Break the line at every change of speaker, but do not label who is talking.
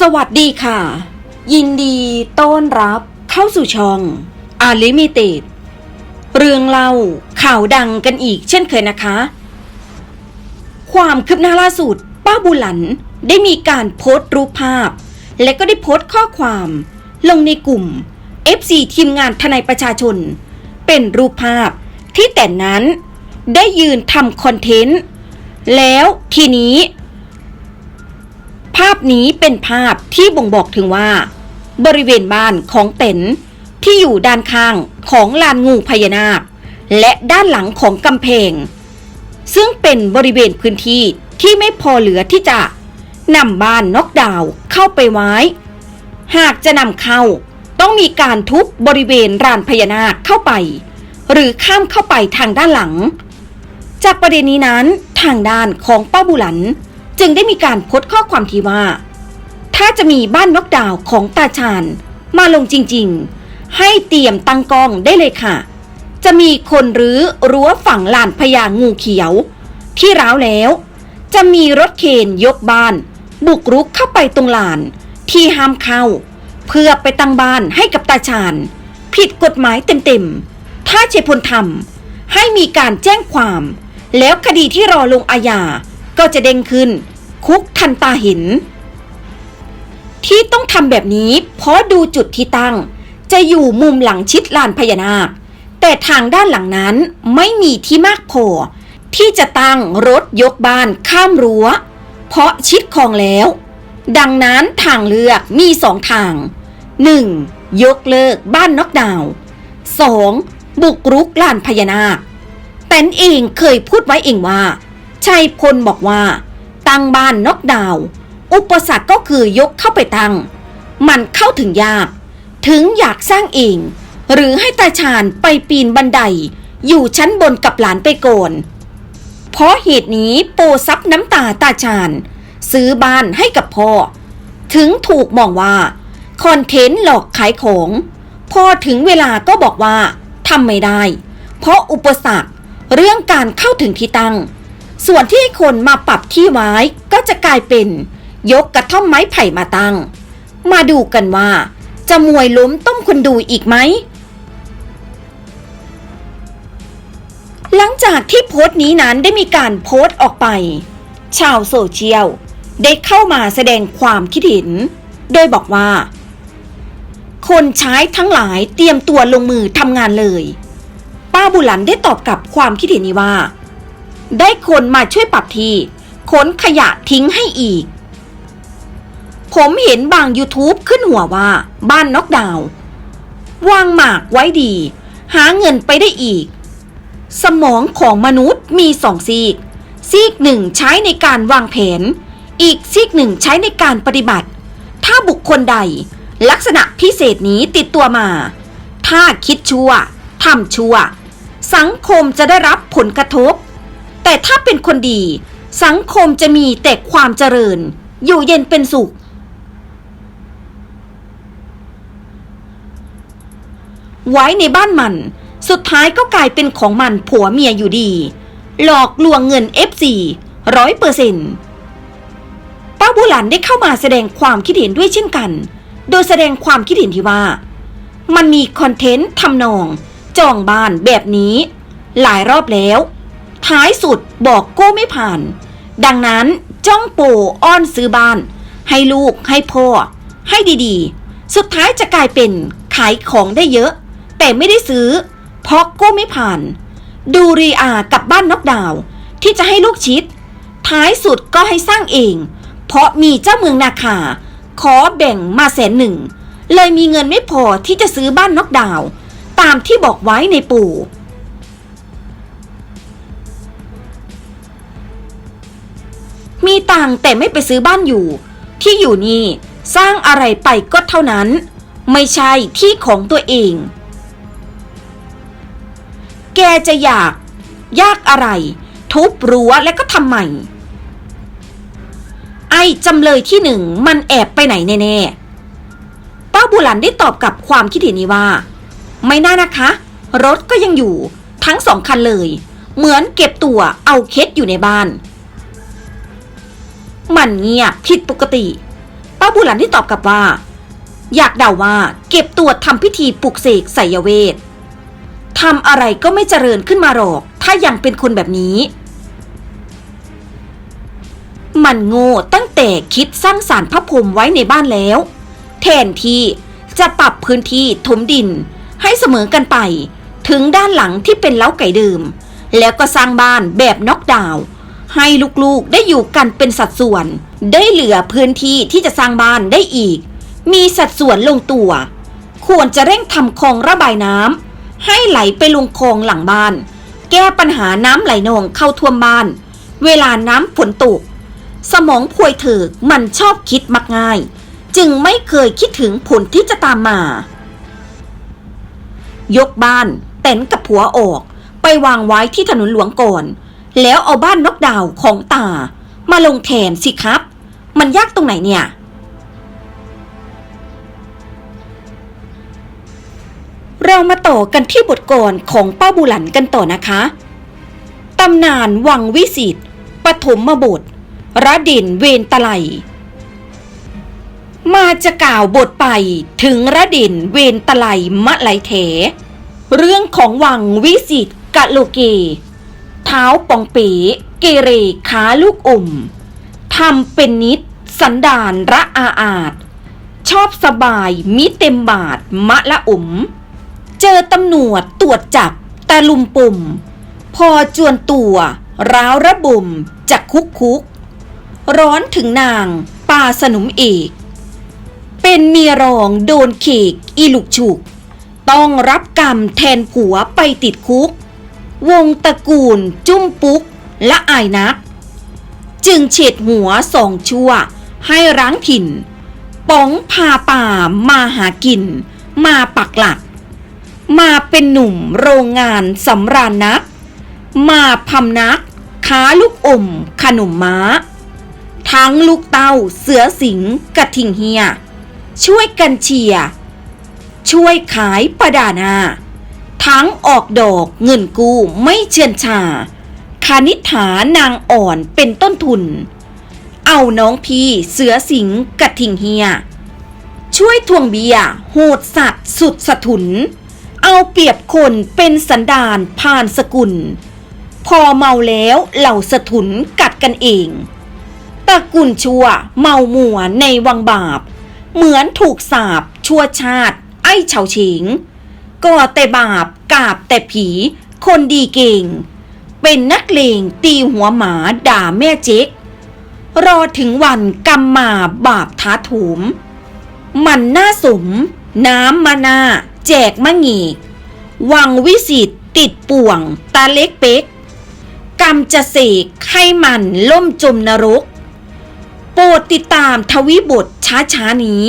สวัสดีค่ะ ยินดีต้อนรับเข้าสู่ช่อง u n l i m i t e d เรื่องเล่าข่าวดังกันอีกเช่นเคยนะคะ ความคืบหน้าล่าสุด ป้าบุหลันได้มีการโพสต์รูปภาพ และก็ได้โพสต์ข้อความ ลงในกลุ่ม FC ทีมงานทนายประชาชน เป็นรูปภาพที่แต่นั้นได้ยืนทำคอนเทนต์ แล้วทีนี้ พนี้เป็นภาพที่บ่งบอกถึงว่า บริเวณบ้านของเต็นที่อยู่ด้านข้างของลานงูพญานาค และด้านหลังของกำแพงซึ่งเป็นบริเวณพื้นที่ที่ไม่พอเหลือที่จะนำบ้านนกดาวเข้าไปไว้ หากจะนำเข้าต้องมีการทุบบริเวณรานพญานาคเข้าไป หรือข้ามเข้าไปทางด้านหลัง จากประเด็นนี้นั้นทางด้านของป้าบุหลัน จึงได้มีการโพสต์ข้อความที่ว่า ถ้าจะมีบ้านนกดาวของตาชาญมาลงจริงๆ ให้เตรียมตั้งกองได้เลยค่ะ จะมีคนรื้อรั้วฝั่งลานพญางูเขียว ที่ร้าวแล้ว จะมีรถเคนยกบ้าน บุกรุกเข้าไปตรงลาน ที่ห้ามเข้า เพื่อไปตั้งบ้านให้กับตาชาญผิดกฎหมายเต็มๆ ถ้าเชพลทำให้มีการแจ้งความ แล้วคดีที่รอลงอาญา ก็จะเด้งขึ้น คุกทันตาเห็น ที่ต้องทำแบบนี้ เพราะดูจุดที่ตั้ง จะอยู่มุมหลังชิดลานพญานาค แต่ทางด้านหลังนั้นไม่มีที่มากพอที่จะตั้งรถยกบ้านข้ามรั้ว เพราะชิดคลองแล้ว ดังนั้นทางเลือกมีสองทาง 1. ยกเลิกบ้านน็อกดาวน์ 2. บุกรุกลานพญานาคแตนเองเคยพูดไว้เองว่า ชัยพลบอกว่า ตั้งบ้านน็อกดาว อุปสรรคก็คือยกเข้าไปตั้ง มันเข้าถึงยาก ถึงอยากสร้างเอง หรือให้ตาชาญไปปีนบันได อยู่ชั้นบนกับหลานไปโกนเพราะเหตุนี้โปซับน้ำตาตาชาญ ซื้อบ้านให้กับพ่อ ถึงถูกมองว่า คอนเทนต์หลอกขายของ พอถึงเวลาก็บอกว่าทำไม่ได้ เพราะอุปสรรคเรื่องการเข้าถึงที่ตั้ง ส่วนที่คนมาปรับที่ไว้ก็จะกลายเป็นยกกระท่อมไม้ไผ่มาตั้ง มาดูกันว่า จะมวยล้มต้มคนดูอีกไหม หลังจากที่โพสต์นี้นั้นได้มีการโพสต์ออกไป ชาวโซเชียลได้เข้ามาแสดงความคิดเห็น โดยบอกว่า คนใช้ทั้งหลายเตรียมตัวลงมือทำงานเลย ป้าบุหลันได้ตอบกลับความคิดเห็นนี้ว่า ได้คนมาช่วยปรับทีขนขยะทิ้งให้อีก ผมเห็นบาง YouTube ขึ้นหัวว่า บ้านนกดาว วางหมากไว้ดี หาเงินไปได้อีก สมองของมนุษย์มีสองซีก ซีกหนึ่งใช้ในการวางแผน อีกซีกหนึ่งใช้ในการปฏิบัติ ถ้าบุคคลใด ลักษณะพิเศษนี้ติดตัวมา ถ้าคิดชั่วทำชั่ว สังคมจะได้รับผลกระทบ แต่ถ้าเป็นคนดี สังคมจะมีแต่ความเจริญ อยู่เย็นเป็นสุข ไว้ในบ้านมัน สุดท้ายก็กลายเป็นของมันผัวเมียอยู่ดี หลอกลวงเงิน F4 ร้อยเปอร์เซ็นต์ป้าบุหลันได้เข้ามาแสดงความคิดเห็นด้วยเช่นกัน โดยแสดงความคิดเห็นที่ว่า มันมีคอนเทนต์ทำนองจองบ้านแบบนี้ หลายรอบแล้ว ท้ายสุดบอกโก้ไม่ผ่าน ดังนั้นจ้องโปอ้อนซื้อบ้าน ให้ลูกให้พ่อ ให้ดีๆ สุดท้ายจะกลายเป็นขายของได้เยอะ แต่ไม่ได้ซื้อ เพราะโก้ไม่ผ่าน ดูรีอากับบ้านนกดาวที่จะให้ลูกชิด ท้ายสุดก็ให้สร้างเอง เพราะมีเจ้าเมืองนาคา ขอแบ่งมาแสนหนึ่ง เลยมีเงินไม่พอที่จะซื้อบ้านนกดาว ตามที่บอกไว้ในปู่ มีตังค์แต่ไม่ไปซื้อบ้านอยู่ ที่อยู่นี่สร้างอะไรไปก็เท่านั้น ไม่ใช่ที่ของตัวเอง แกจะอยาก ยากอะไร ทุบรั้วและก็ทำใหม่ ไอ้จำเลยที่หนึ่งมันแอบไปไหนแน่ๆป้าบุหลันได้ตอบกับความคิดเห็นนี้ว่า ไม่น่านะคะ รถก็ยังอยู่ ทั้งสองคันเลย เหมือนเก็บตัวเอาเคสอยู่ในบ้าน มันเงียบผิดปกติ ป้าบุหลันที่ตอบกลับว่า อยากเดาว่าเก็บตัวทำพิธีปลุกเสกไสยเวททำอะไรก็ไม่เจริญขึ้นมาหรอก ถ้ายังเป็นคนแบบนี้ มันโง่ตั้งแต่คิดสร้างสารพระพรหมไว้ในบ้านแล้ว แทนที่จะปรับพื้นที่ถมดิน ให้เสมอกันไป ถึงด้านหลังที่เป็นเล้าไก่เดิม แล้วก็สร้างบ้านแบบน็อกดาวน์ ให้ลูกๆได้อยู่กันเป็นสัดส่วน ได้เหลือพื้นที่ที่จะสร้างบ้านได้อีก มีสัดส่วนลงตัว ควรจะเร่งทำคลองระบายน้ำให้ไหลไปลงคลองหลังบ้าน แก้ปัญหาน้ำไหลนองเข้าท่วมบ้าน เวลาน้ำฝนตก สมองพวยเถิกมันชอบคิดมักง่าย จึงไม่เคยคิดถึงผลที่จะตามมา ยกบ้านเต็นกับผัวออก ไปวางไว้ที่ถนนหลวงก่อน แล้วเอาบ้านนกดาวของตา มาลงแทนสิครับ มันยากตรงไหนเนี่ย เรามาต่อกันที่บทกรของป้าบุหลันกันต่อนะคะ ตำนานวังวิสิตปฐมมบทระด่นเวนตะไลมาจะกล่าวบทไปถึงระด่นเวนตะไลมะไลเถ เรื่องของวังวิสิตกะโลเก เท้าปองเป๋เกเรขาลูกอุ่มทำเป็นนิด สันดานระอาอาจ ชอบสบายมิเต็มบาทมะละอุ่ม เจอตำรวจตรวจจับตะลุมปุ่ม พอจวนตัวร้าวระบุมจากคุกคุก ร้อนถึงนางปาสนุมเอกเป็นเมียรองโดนเขกอีลุกฉุก ต้องรับกรรมแทนผัวไปติดคุก วงตระกูล จุ้มปุ๊ก และอายนัก จึงเฉดหัวสองชั่ว ให้ร้างถิ่น ป๋องพาป่ามาหากิน มาปักหลัก มาเป็นหนุ่มโรงงานสำราญนัก มาพำนัก ค้าลูกอม ขนมม้า ทั้งลูกเต้าเสือสิงกระทิงเฮีย ช่วยกันเชียร์ช่วยขายประดานา ทั้งออกดอกเงินกู้ไม่เชื่อนชา คานิษฐานางอ่อนเป็นต้นทุน เอาน้องพี่เสือสิงกระทิงเฮีย ช่วยทวงเบียโหดสัตว์สุดสะทุน เอาเปรียบคนเป็นสันดานผ่านสกุล พอเมาแล้วเหล่าสะทุนกัดกันเองตะกุลชั่วเมาหมัวในวังบาป เหมือนถูกสาบชั่วชาติ ไอ้เฉาเฉง ก่อแต่บาปกาบแต่ผี คนดีเก่ง เป็นนักเลงตีหัวหมาด่าแม่เจ๊กรอถึงวันกรรมมาบาปท้าโถมมันน่าสม น้ำมานาแจกมะงีวังวิสิตติดป่วง ตาเล็กเป๊กกรรมจะเสกให้มันล่มจมนรก โปรดติดตามทวิบทช้าๆนี้